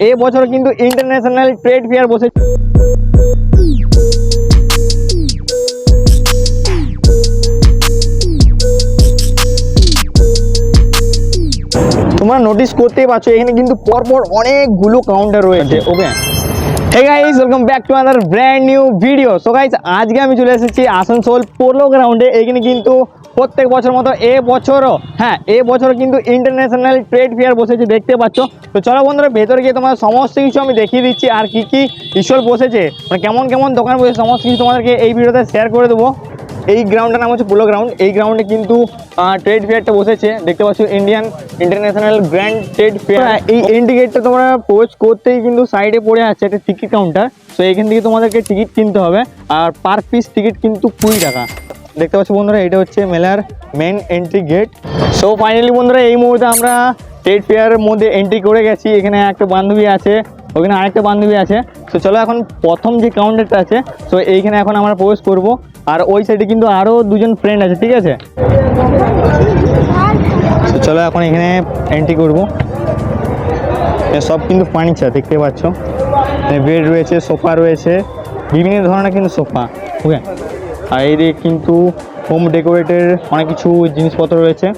এ বছর কিন্তু international trade fair বসে তোমরা নোটিস করতেই পারছ এখানে কিন্তু পরপর অনেকগুলো কাউন্টার রয়েছে okay hey guys welcome back to other brand new video so guys আজকে আমি চলে এসেছি আসানসোল পোলো গ্রাউন্ডে এখানে কিন্তু প্রত্যেক বছর মতো এ বছরও হ্যাঁ এ বছর কিন্তু ইন্টারন্যাশনাল ট্রেড ফেয়ার বসেছে দেখতে পাচ্ছ। তো চলো বন্ধুরা ভেতরে গিয়ে তোমার সমস্ত কিছু আমি দেখিয়ে দিচ্ছি আর কি কি স্টল বসেছে। মানে কেমন কেমন দোকান বসেছে সমস্ত কিছু তোমাদেরকে এই ভিডিওতে শেয়ার করে দেবো। এই গ্রাউন্ডটার নাম হচ্ছে পোলো গ্রাউন্ড এই গ্রাউন্ডে কিন্তু ট্রেড ফেয়ারটা বসেছে দেখতে পাচ্ছ Indian international grand trade fair এই এন্ট্রি গেটটা তোমরা পোস্ট করতেই কিন্তু সাইডে পড়ে আছে একটা টিকিট কাউন্টার তো এখান থেকে তোমাদেরকে টিকিট কিনতে হবে আর পার পিস টিকিট কিন্তু কুড়ি টাকা। দেখতে পাচ্ছ বন্ধুরা, এটা হচ্ছে মেলার main entry gate so finally বন্ধুরা, এই মুহূর্তে আমরা ট্রেড ফেয়ারের মধ্যে এন্ট্রি করে গেছি। এখানে একটা বান্ধবী আছে, ওখানে আরেকটা বান্ধবী আছে। তো চলো এখন প্রথম যে কাউন্টারটা আছে তো এইখানে এখন আমরা প্রবেশ করব। আর ওই সাইডে কিন্তু আরও দুজন ফ্রেন্ড আছে, ঠিক আছে? তো চলো এখন এখানে এন্ট্রি করব। সব কিন্তু ফার্নিচার দেখতে পাচ্ছ। বেড রয়েছে সোফা রয়েছে। বিভিন্ন ধরনের কিন্তু সোফা ওকে আর এইদিকে কিন্তু হোম ডেকোরেটের অনেক কিছু জিনিসপত্র রয়েছে।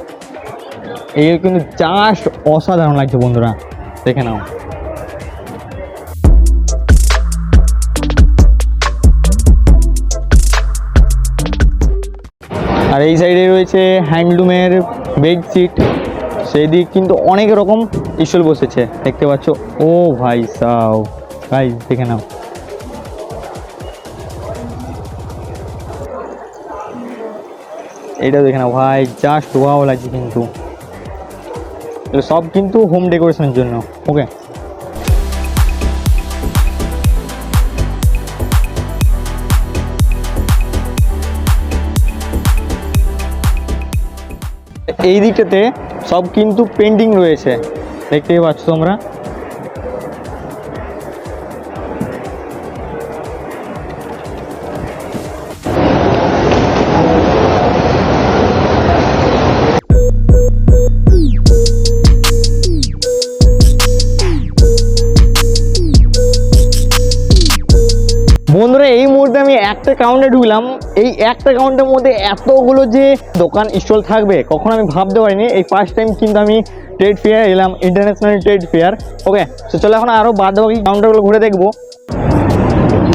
এই কিন্তু জাস্ট অসাধারণ লাগছে বন্ধুরা। দেখে নাও। আর এই সাইডে রয়েছে হ্যান্ডলুমের বেডশিট সেই দিক কিন্তু অনেক রকম স্টল বসেছে। দেখতে পাচ্ছ? ও ভাই সাও ভাই দেখে নাও। এইটা দেখে নাও, ভাই জাস্ট ওয়াও লাগছে কিন্তু। সব কিন্তু হোম ডেকোরেশনের জন্য ওকে এই দিকটাতে সব কিন্তু পেন্টিং রয়েছে, দেখতেই পাচ্ছ তোমরা। একটা কাউন্টে ঢুকলাম, এই একটা কাউন্টের মধ্যে এতগুলো যে দোকান স্টল থাকবে, কখনো আমি ভাবতে পারিনি। এই ফার্স্ট টাইম কিন্তু আমি ট্রেড ফেয়ার এলাম ইন্টারন্যাশনাল ট্রেড ফেয়ার ওকে তো চলো এখন আরও বাদ বাকি কাউন্টারগুলো ঘুরে দেখব।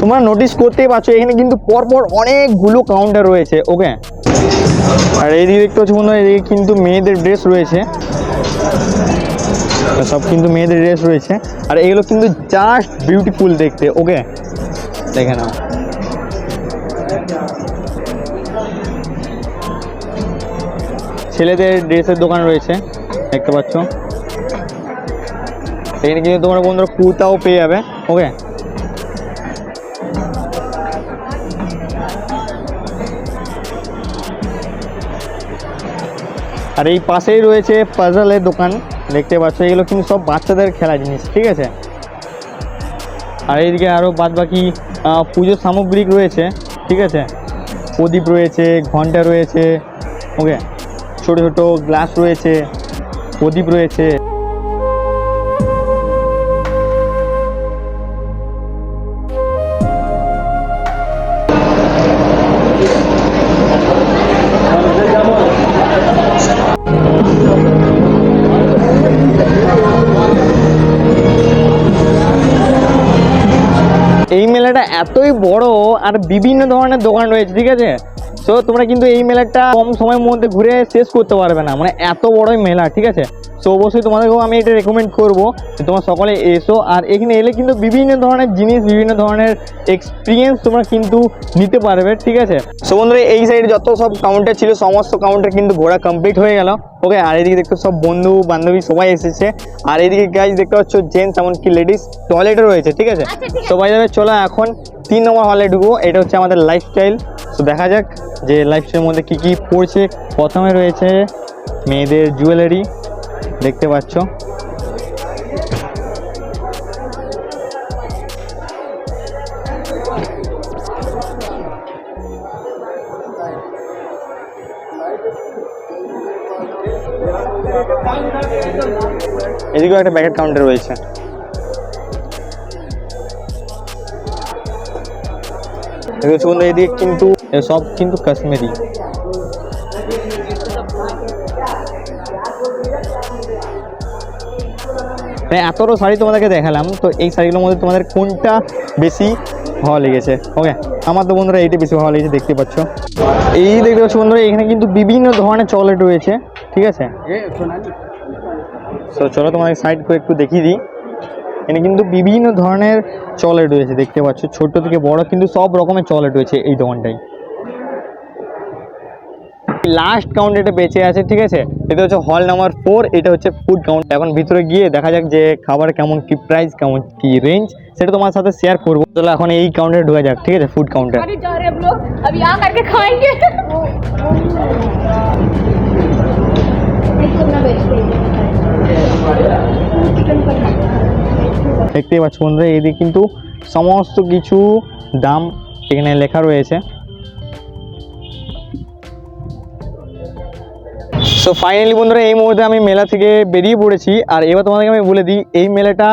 তোমরা নোটিস করতেই পারছ, এখানে কিন্তু পরপর অনেকগুলো কাউন্টার রয়েছে ওকে আর এইদিকে দেখতে পাচ্ছ বন্ধুরা, এদিকে কিন্তু মেয়েদের ড্রেস রয়েছে। সব কিন্তু মেয়েদের ড্রেস রয়েছে। আর এগুলো কিন্তু জাস্ট বিউটিফুল দেখতে ওকে দেখে নাও। ছেলেদের ড্রেসের দোকান রয়েছে, দেখতে পাচ্ছ। এখানে কিন্তু তোমরা বন্ধুরা কুর্তাও পেয়ে যাবে ওকে আর এই পাশেই রয়েছে পাজলের দোকান, দেখতে পাচ্ছ। এগুলো কিন্তু সব বাচ্চাদের খেলা জিনিস, ঠিক আছে? আর এইদিকে আরও বাদ বাকি পুজোর সামগ্রিক রয়েছে। ঠিক আছে? প্রদীপ রয়েছে ঘণ্টা রয়েছে ওকে ছোটো ছোটো গ্লাস রয়েছে প্রদীপ রয়েছে। এই মেলাটা এতই বড় আর বিভিন্ন ধরনের দোকান রয়েছে ঠিক আছে? তো তোমরা কিন্তু এই মেলাটা কম সময়ের মধ্যে ঘুরে শেষ করতে পারবে না। মানে এত বড়ই মেলা ঠিক আছে? তো অবশ্যই তোমাদেরকেও আমি এটা রেকমেন্ড করব তোমরা সকলে এসো। আর এখানে এলে কিন্তু বিভিন্ন ধরনের জিনিস বিভিন্ন ধরনের এক্সপিরিয়েন্স তোমরা কিন্তু নিতে পারবে ঠিক আছে? সো বন্ধুরা এই সাইডে যত সব কাউন্টার ছিল সমস্ত কাউন্টার কিন্তু ঘোরা কমপ্লিট হয়ে গেল। ওকে আর এদিকে দেখতে সব বন্ধু বান্ধবী সবাই এসেছে। আর এদিকে গাইজ দেখতে পাচ্ছ জেন্টস এমনকি লেডিস টয়লেটও রয়েছে ঠিক আছে? তো বাই যাবে চলো এখন তিন নম্বর হলে ঢুকবো। এটা হচ্ছে আমাদের লাইফস্টাইল তো দেখা যাক। যে লাইফ লাইফস্টাইলের মধ্যে কি কি পড়ছে? প্রথমে রয়েছে মেয়েদের জুয়েলারি দেখতে পাচ্ছ। এদিকেও একটা প্যাকেট কাউন্টার রয়েছে। সুন্দর এদিকে কিন্তু সব কিন্তু কাশ্মীরি। এতটা শাড়ি তোমাদেরকে দেখালাম, তো এই শাড়িগুলোর মধ্যে তোমাদের কোনটা বেশি ভালো লেগেছে? ওকে আমার তো বন্ধুরা এইটা বেশি ভালো লেগেছে, দেখতে পাচ্ছ। এই দেখতে পাচ্ছ বন্ধুরা, এখানে কিন্তু বিভিন্ন ধরনের চকলেট রয়েছে, ঠিক আছে? তো চলো তোমাদের সাইড করে একটু দেখিয়ে দিই। এখানে কিন্তু বিভিন্ন ধরনের চকলেট রয়েছে, দেখতে পাচ্ছ। ছোট থেকে বড় কিন্তু সব রকমের চকলেট রয়েছে এই দোকানটায়। লাস্ট কাউন্ট এটা বেঁচে আছে ঠিক আছে? এটা হচ্ছে হল নাম্বার ফোর এটা হচ্ছে ফুড কাউন্ট এখন ভিতরে গিয়ে দেখা যাক যে খাবার কেমন কি প্রাইস কেমন কি রেঞ্জ সেটা তোমার সাথে শেয়ার করব। চলো এখন এই কাউন্টারে ঢুকে যাক ঠিক আছে ফুড কাউন্টার দেখতেই পাচ্ছ বন্ধুরা এদিকে কিন্তু সমস্ত কিছু দাম এখানে লেখা রয়েছে। সো ফাইনালি বন্ধুরা, এই মুহূর্তে আমি মেলা থেকে বেরিয়ে পড়েছি। আর এবার তোমাদেরকে আমি বলে দিই, এই মেলাটা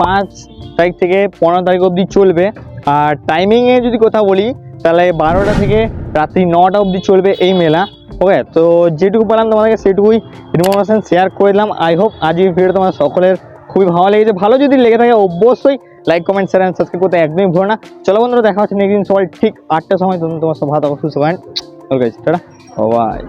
পাঁচ তারিখ থেকে পনেরো তারিখ অবধি চলবে। আর টাইমিংয়ে যদি কথা বলি, তাহলে বারোটা থেকে রাত্রি নটা অবধি চলবে এই মেলা। ওকে তো যেটুকু পেলাম তোমাদেরকে সেটুকুই ইনফরমেশান শেয়ার করে দিলাম। আই হোপ আজ এই ভিডিও তোমার সকলের খুবই ভালো লেগেছে। ভালো যদি লেগে থাকে, অবশ্যই like comment share and subscribe করতে একদমই ভুলো না। চলো বন্ধুরা, দেখা হচ্ছে নেক্সট দিন সবাই ঠিক আটটার সময়। তোমার সব থাকো, সুস্থ ওকে টাটা বাই